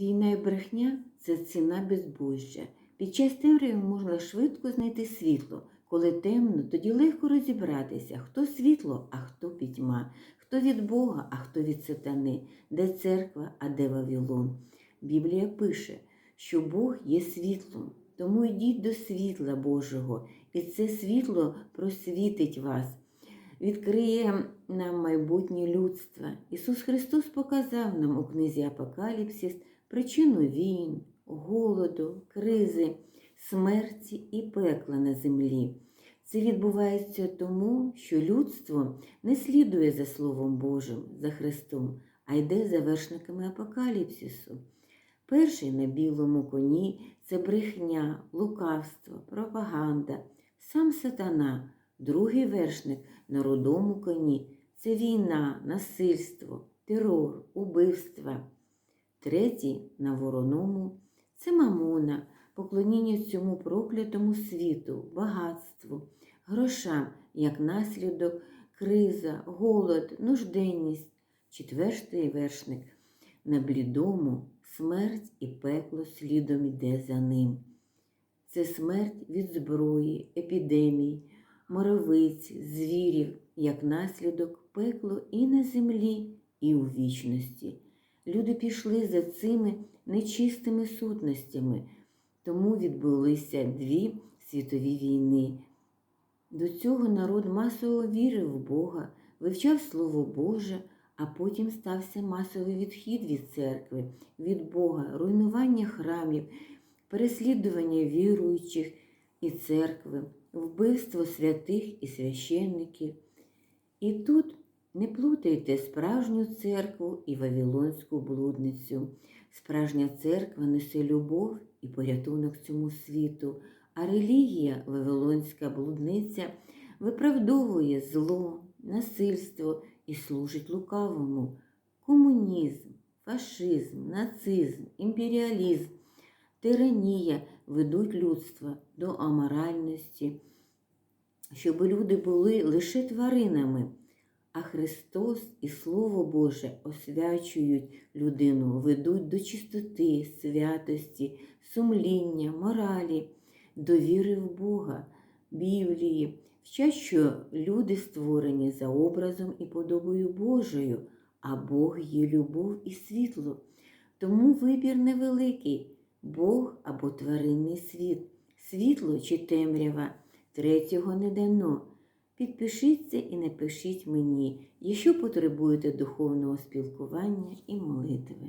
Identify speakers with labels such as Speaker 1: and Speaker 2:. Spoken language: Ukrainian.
Speaker 1: Війна і брехня це ціна безбожжя. Під час темряви можна швидко знайти світло. Коли темно, тоді легко розібратися, хто світло, а хто пітьма, хто від Бога, а хто від сатани, де церква, а де Вавилон. Біблія пише, що Бог є світлом, тому йдіть до світла Божого, і це світло просвітить вас, відкриє нам майбутнє людство. Ісус Христос показав нам у книзі Апокаліпсис причину війн, голоду, кризи, смерті і пекла на землі. Це відбувається тому, що людство не слідує за Словом Божим, за Христом, а йде за вершниками апокаліпсису. Перший на білому коні це брехня, лукавство, пропаганда, сам сатана, другий вершник на рудому коні це війна, насильство, терор, убивства. Третій на вороному це мамона, поклоніння цьому проклятому світу, багатству, грошам, як наслідок, криза, голод, нужденність. Четвертий вершник на блідому смерть і пекло слідом іде за ним. Це смерть від зброї, епідемій, моровиць, звірів, як наслідок пекло і на землі, і у вічності. Люди пішли за цими нечистими сутностями, тому відбулися дві світові війни. До цього народ масово вірив в Бога, вивчав Слово Боже, а потім стався масовий відхід від церкви, від Бога, руйнування храмів, переслідування віруючих і церкви, вбивство святих і священників. І тут не плутайте справжню церкву і вавилонську блудницю. Справжня церква несе любов і порятунок цьому світу, а релігія, вавилонська блудниця, виправдовує зло, насильство і служить лукавому. Комунізм, фашизм, нацизм, імперіалізм, тиранія ведуть людство до аморальності, щоб люди були лише тваринами. А Христос і Слово Боже освячують людину, ведуть до чистоти, святості, сумління, моралі, довіри в Бога, Біблії, вчать, що люди створені за образом і подобою Божою, а Бог є любов і світло. Тому вибір невеликий Бог або тваринний світ, світло чи темрява, третього не дано. Підпишіться і напишіть мені, якщо потребуєте духовного спілкування і молитви.